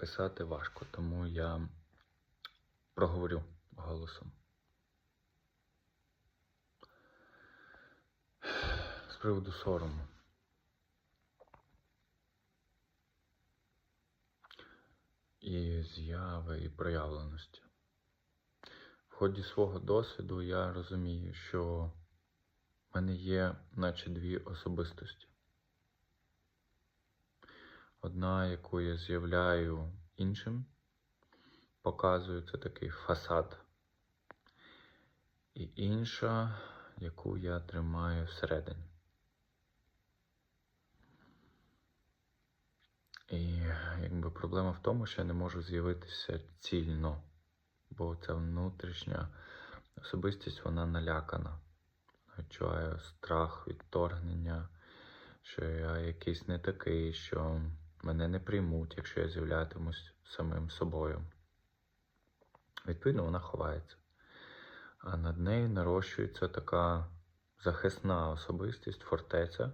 писати важко, тому я проговорю голосом. З приводу сорому. І з'яви, і проявленості. В ході свого досвіду я розумію, що в мене є наче дві особистості. Одна, яку я з'являю іншим, показую це такий фасад. І інша, яку я тримаю всередині. І якби проблема в тому, що я не можу з'явитися цільно, бо ця внутрішня особистість, вона налякана. Відчуваю страх відторгнення, що я якийсь не такий, що мене не приймуть, якщо я з'являтимусь самим собою. Відповідно, вона ховається. А над нею нарощується така захисна особистість, фортеця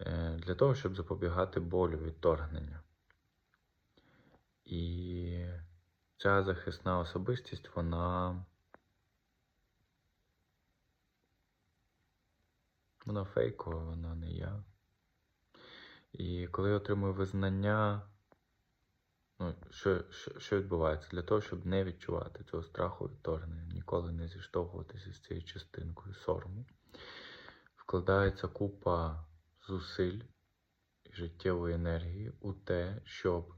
е, для того, щоб запобігати болю відторгнення. І ця захисна особистість, вона. Вона фейкова, вона не я. І коли я отримую визнання, ну, що, що, що відбувається? Для того, щоб не відчувати цього страху відторгнення, ніколи не зіштовхуватися з цією частинкою сорому, вкладається купа зусиль і життєвої енергії у те, щоб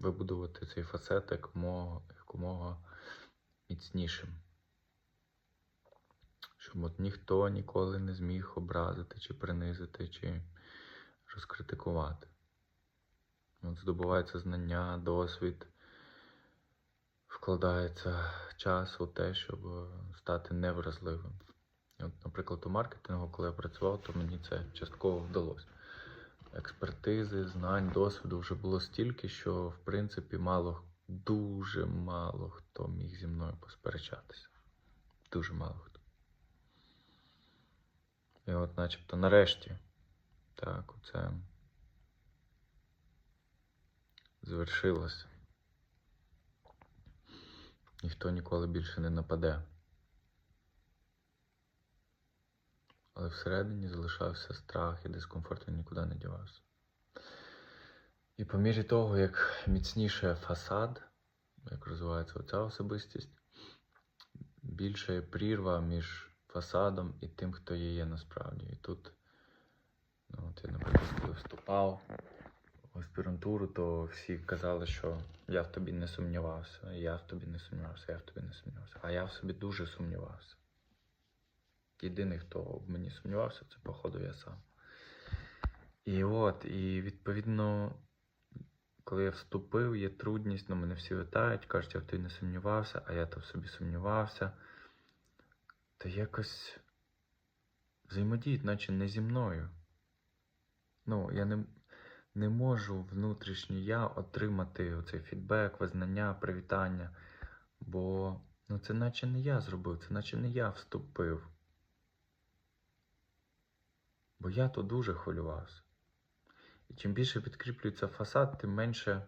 вибудувати цей фасет якомога, якомога міцнішим. Щоб от ніхто ніколи не зміг образити, чи принизити, чи розкритикувати. От здобувається знання, досвід, вкладається час у те, щоб стати невразливим. От, наприклад, у маркетингу, коли я працював, то мені це частково вдалося. Експертизи, знань, досвіду вже було стільки, що в принципі мало, дуже мало хто міг зі мною посперечатися. Дуже мало хто. І от начебто нарешті, так, оце звершилося. Ніхто ніколи більше не нападе. Але всередині залишався страх і дискомфорт, він нікуди не дівався. І по мірі того, як міцніше фасад, як розвивається оця особистість, більше прірва між фасадом і тим, хто є, є насправді. І тут, от я, наприклад, коли вступав в аспірантуру, то всі казали, що я в тобі не сумнівався, я в тобі не сумнівався, я в тобі не сумнівався. А я в собі дуже сумнівався. Єдиний, хто в мені сумнівався, це, походу, я сам. І от, і відповідно, коли я вступив, є трудність, ну мене всі вітають, кажуть, я в тобі не сумнівався, а я то в собі сумнівався. То якось взаємодіють, наче не зі мною. Ну, я не, не можу внутрішньо я отримати оцей фідбек, визнання, привітання. Бо ну, це наче не я зробив, це наче не я вступив. Бо я то дуже хвилювався. І чим більше підкріплюється фасад, тим менше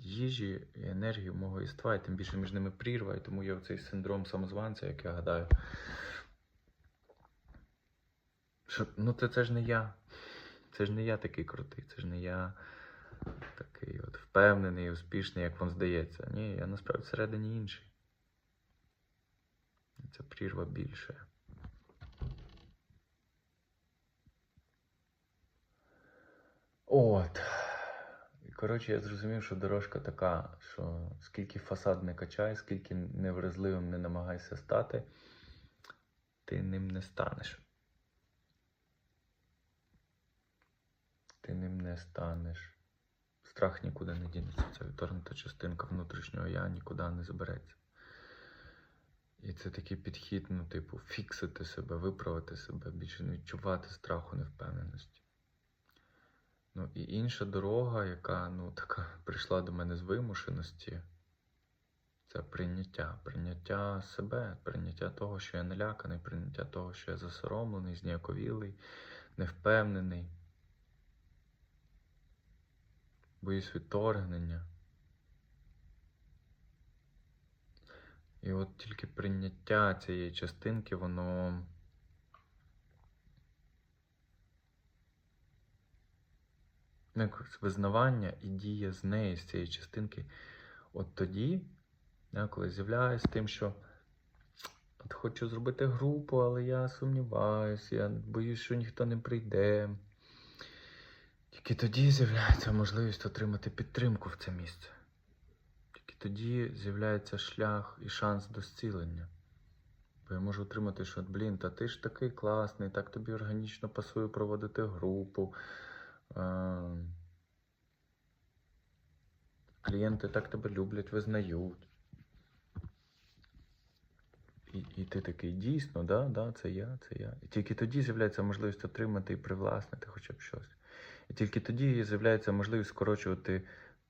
їжі і енергії мого єства, і тим більше між ними прірва, і тому є оцей синдром самозванця, як я гадаю. Що, ну це, це ж не я. Це ж не я такий крутий, це ж не я такий от впевнений, успішний, як вам здається. Ні, я насправді всередині інший. Ця прірва більше. От. І коротше, я зрозумів, що дорожка така, що скільки фасад не качай, скільки невразливим не намагайся стати, ти ним не станеш. Ти ним не станеш. Страх нікуди не дінеться. Ця відторгнута частинка внутрішнього я нікуди не забереться. І це такий підхід, ну, типу, фіксити себе, виправити себе, більше не відчувати страху, невпевненості. Ну і інша дорога, яка ну, така прийшла до мене з вимушеності, це прийняття. Прийняття себе, прийняття того, що я наляканий, прийняття того, що я засоромлений, зніяковілий, невпевнений. Боюсь відторгнення. І от тільки прийняття цієї частинки, воно. Якось визнавання і дія з неї, з цієї частинки. От тоді, коли з'являюсь з тим, що от хочу зробити групу, але я сумніваюся, я боюсь, що ніхто не прийде. Тільки тоді з'являється можливість отримати підтримку в це місце. Тільки тоді з'являється шлях і шанс до зцілення. Бо я можу отримати, що, блін, та ти ж такий класний, так тобі органічно пасує проводити групу. Клієнти так тебе люблять, визнають. І, і ти такий дійсно, да, да, це я, це я. І тільки тоді з'являється можливість отримати і привласнити хоча б щось. І тільки тоді з'являється можливість скорочувати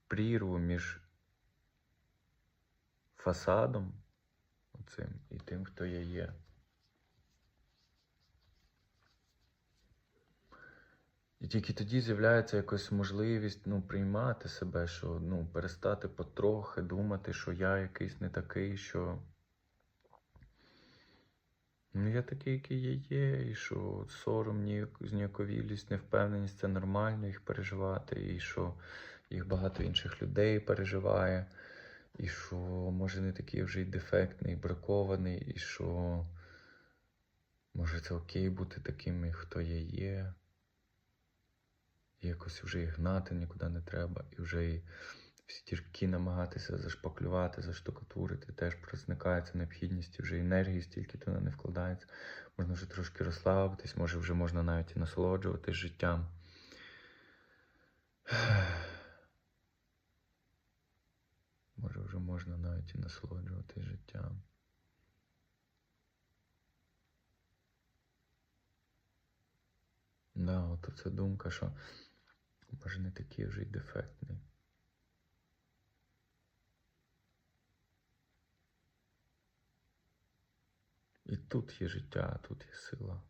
прірву між фасадом оцим і тим, хто я є. І тільки тоді з'являється якась можливість ну, приймати себе, що ну, перестати потрохи думати, що я якийсь не такий, що ну, я такий, який я є, і що сором, ніяк- зніяковілість, невпевненість це нормально їх переживати, і що їх багато інших людей переживає, і що може не такий вже й дефектний, бракований, і що може це окей бути таким, хто я є. І якось вже і гнати нікуди не треба, і вже і всі дірки намагатися зашпаклювати, заштукатурити, теж зникається необхідність, вже енергії стільки туди не вкладається. Можна вже трошки розслабитись, може вже можна навіть і насолоджуватись життям. Може вже можна навіть і насолоджуватись життям. Да, от оця думка, що може не такий вже й дефектний. І тут є життя, тут є сила.